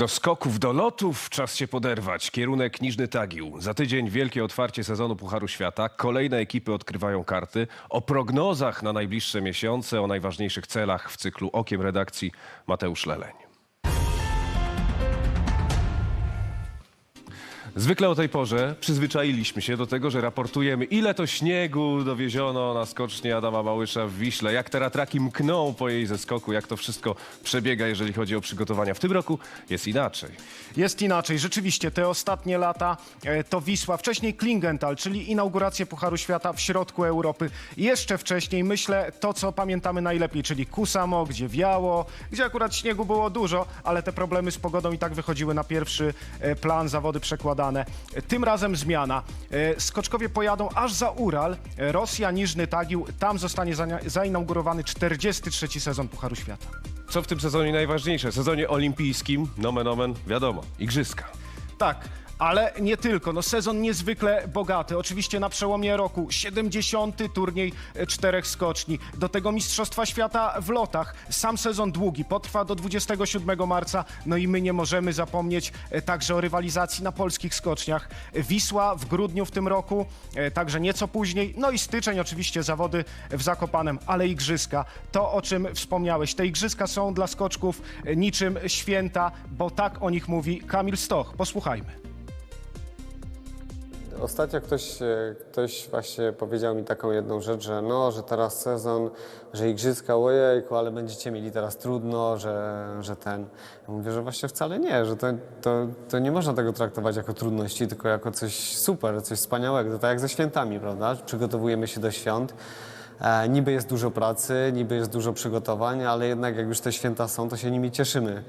Do skoków, do lotów czas się poderwać. Kierunek Niżny Tagił. Za tydzień wielkie otwarcie sezonu Pucharu Świata. Kolejne ekipy odkrywają karty. O prognozach na najbliższe miesiące, o najważniejszych celach w cyklu Okiem redakcji Mateusz Leleń. Zwykle o tej porze przyzwyczailiśmy się do tego, że raportujemy, ile to śniegu dowieziono na skocznie Adama Małysza w Wiśle, jak te ratraki mkną po jej zeskoku, jak to wszystko przebiega, jeżeli chodzi o przygotowania. W tym roku jest inaczej. Jest inaczej. Rzeczywiście te ostatnie lata e, to Wisła, wcześniej Klingenthal, czyli inaugurację Pucharu Świata w środku Europy. Jeszcze wcześniej, myślę, to co pamiętamy najlepiej, czyli Kusamo, gdzie wiało, gdzie akurat śniegu było dużo, ale te problemy z pogodą i tak wychodziły na pierwszy e, plan, zawody przekładane. Tym razem zmiana. E, Skoczkowie pojadą aż za Ural, E, Rosja, Niżny Tagił, tam zostanie zainaugurowany 43 sezon Pucharu Świata. Co w tym sezonie najważniejsze? Sezonie olimpijskim, nomen omen, wiadomo, igrzyska. Tak, ale nie tylko. No, sezon niezwykle bogaty. Oczywiście na przełomie roku 70. turniej czterech skoczni. Do tego Mistrzostwa Świata w lotach. Sam sezon długi, potrwa do 27 marca. No i my nie możemy zapomnieć e, także o rywalizacji na polskich skoczniach. Wisła w grudniu w tym roku, e, także nieco później. No i styczeń oczywiście zawody w Zakopanem, ale igrzyska. To, o czym wspomniałeś. Te igrzyska są dla skoczków e, niczym święta, bo tak o nich mówi Kamil Stoch. Posłuchajmy. Ostatnio ktoś, e, ktoś właśnie powiedział mi taką jedną rzecz, że no, że teraz sezon, że igrzyska, ojejku, ale będziecie mieli teraz trudno, że, że ten. Ja mówię, że właśnie wcale nie, że to, to, to nie można tego traktować jako trudności, tylko jako coś super, coś wspaniałego. To tak jak ze świętami, prawda? Przygotowujemy się do świąt. E, niby jest dużo pracy, niby jest dużo przygotowań, ale jednak jak już te święta są, to się nimi cieszymy.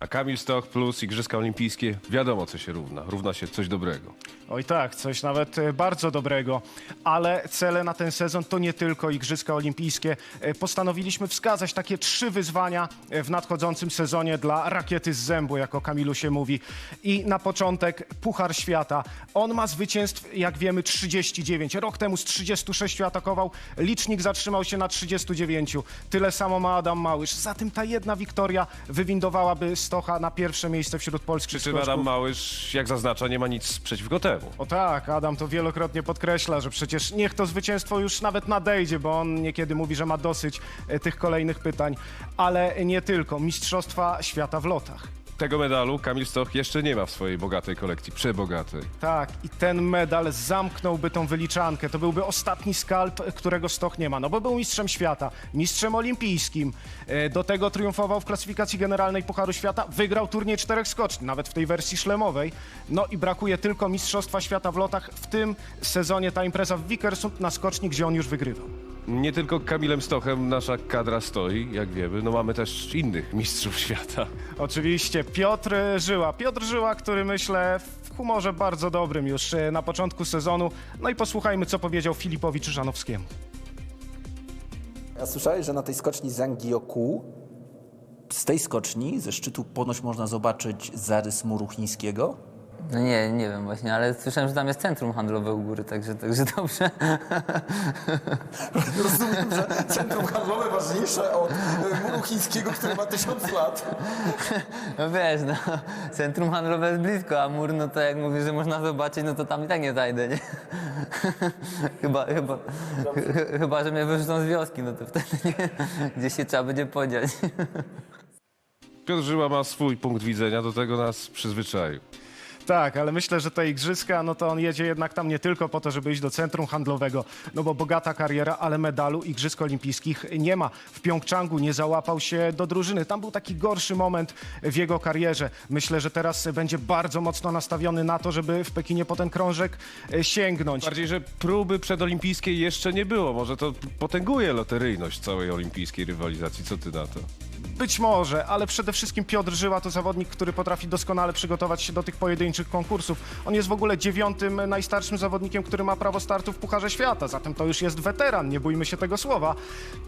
A Kamil Stoch plus Igrzyska Olimpijskie, wiadomo co się równa. Równa się coś dobrego. Oj tak, coś nawet e, bardzo dobrego. Ale cele na ten sezon to nie tylko Igrzyska Olimpijskie. E, Postanowiliśmy wskazać takie trzy wyzwania e, w nadchodzącym sezonie dla rakiety z zębu, jako Kamilu się mówi. I na początek Puchar Świata. On ma zwycięstw, jak wiemy, 39. Rok temu z 36 atakował, licznik zatrzymał się na 39. Tyle samo ma Adam Małysz. Zatem ta jedna wiktoria wywindowałaby Stocha na pierwsze miejsce wśród polskich Przy czym skoczków. Adam Małysz, jak zaznacza, nie ma nic przeciwko temu. O tak, Adam to wielokrotnie podkreśla, że przecież niech to zwycięstwo już nawet nadejdzie, bo on niekiedy mówi, że ma dosyć e, tych kolejnych pytań, ale nie tylko. Mistrzostwa świata w lotach. Tego medalu Kamil Stoch jeszcze nie ma w swojej bogatej kolekcji, przebogatej. Tak, i ten medal zamknąłby tą wyliczankę. To byłby ostatni skalp, którego Stoch nie ma. No bo był mistrzem świata, mistrzem olimpijskim. E, Do tego triumfował w klasyfikacji generalnej Pucharu Świata. Wygrał turniej czterech skoczni, nawet w tej wersji szlemowej. No i brakuje tylko mistrzostwa świata w lotach. W tym sezonie ta impreza w Vikersund na skoczni, gdzie on już wygrywał. Nie tylko Kamilem Stochem nasza kadra stoi, jak wiemy, no mamy też innych mistrzów świata. Oczywiście Piotr Żyła. Piotr Żyła, który myślę w humorze bardzo dobrym już e, na początku sezonu. No i posłuchajmy, co powiedział Filipowi Czyżanowskiemu. A słyszałeś, że na tej skoczni Zangioku, z tej skoczni, ze szczytu ponoć można zobaczyć zarys muru chińskiego? No nie, nie wiem właśnie, ale słyszałem, że tam jest centrum handlowe u góry, także, także dobrze. Rozumiem, że centrum handlowe ważniejsze od muru chińskiego, który ma tysiąc lat. No wiesz, no, centrum handlowe jest blisko, a mur, no to jak mówisz, że można zobaczyć, no to tam i tak nie zajdę, nie? chyba, chyba, ch- chyba, że mnie wyrzucą z wioski, no to wtedy nie, gdzieś się trzeba będzie podziać. Piotr Żyła ma swój punkt widzenia, do tego nas przyzwyczaił. Tak, ale myślę, że te igrzyska, no to on jedzie jednak tam nie tylko po to, żeby iść do centrum handlowego, no bo bogata kariera, ale medalu Igrzysk Olimpijskich nie ma. W Pjongczangu nie załapał się do drużyny. Tam był taki gorszy moment w jego karierze. Myślę, że teraz będzie bardzo mocno nastawiony na to, żeby w Pekinie po ten krążek e, sięgnąć. Bardziej, że próby przedolimpijskiej jeszcze nie było. Może to potęguje loteryjność całej olimpijskiej rywalizacji. Co ty na to? Być może, ale przede wszystkim Piotr Żyła to zawodnik, który potrafi doskonale przygotować się do tych pojedynczych konkursów. On jest w ogóle dziewiątym najstarszym zawodnikiem, który ma prawo startu w Pucharze Świata, zatem to już jest weteran, nie bójmy się tego słowa.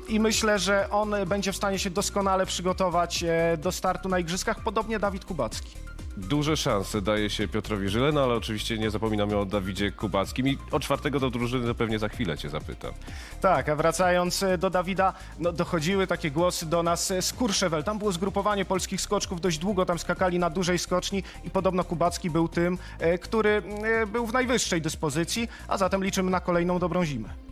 I myślę, że on będzie w stanie się doskonale przygotować e, do startu na Igrzyskach, podobnie Dawid Kubacki. Duże szanse daje się Piotrowi Żyle, no ale oczywiście nie zapominamy o Dawidzie Kubackim i o czwartego do drużyny to pewnie za chwilę cię zapytam. Tak, a wracając e, do Dawida, no dochodziły takie głosy do nas e, z Courchevel. Tam było zgrupowanie polskich skoczków, dość długo tam skakali na dużej skoczni i podobno Kubacki był tym, e, który był w najwyższej dyspozycji, a zatem liczymy na kolejną dobrą zimę.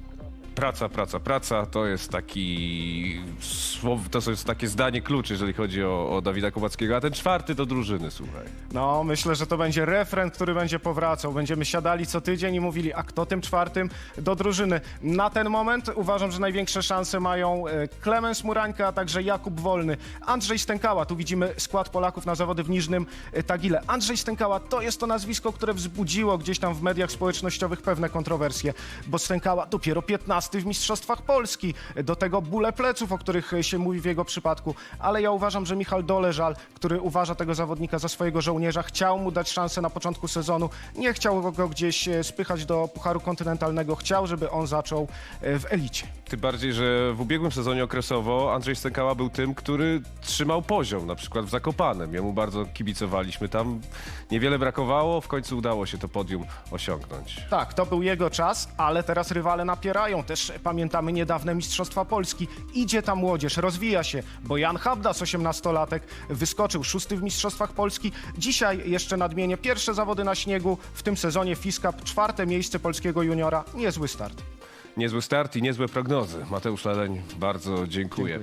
Praca, praca, praca to jest taki słow, to jest takie zdanie klucz, jeżeli chodzi o, o Dawida Kubackiego, a ten czwarty do drużyny, słuchaj. No, myślę, że to będzie refren, który będzie powracał. Będziemy siadali co tydzień i mówili, a kto tym czwartym do drużyny. Na ten moment uważam, że największe szanse mają e, Klemens Murańka, a także Jakub Wolny. Andrzej Stękała, tu widzimy skład Polaków na zawody w Niżnym e, Tagile. Andrzej Stękała to jest to nazwisko, które wzbudziło gdzieś tam w mediach społecznościowych pewne kontrowersje, bo Stękała dopiero 15 w Mistrzostwach Polski. Do tego bóle pleców, o których się mówi w jego przypadku. Ale ja uważam, że Michał Doleżal, który uważa tego zawodnika za swojego żołnierza, chciał mu dać szansę na początku sezonu. Nie chciał go gdzieś e, spychać do Pucharu Kontynentalnego. Chciał, żeby on zaczął e, w elicie. Tym bardziej, że w ubiegłym sezonie okresowo Andrzej Stękała był tym, który trzymał poziom, na przykład w Zakopanem. Jemu bardzo kibicowaliśmy. Tam niewiele brakowało, w końcu udało się to podium osiągnąć. Tak, to był jego czas, ale teraz rywale napierają. Też pamiętamy niedawne Mistrzostwa Polski. Idzie ta młodzież, rozwija się, bo Jan Habdas, 18-latek, wyskoczył szósty w Mistrzostwach Polski. Dzisiaj jeszcze nadmienię pierwsze zawody na śniegu. W tym sezonie Fiskap, czwarte miejsce polskiego juniora. Niezły start. Niezły start i niezłe prognozy. Mateusz Laleń, bardzo dziękuję.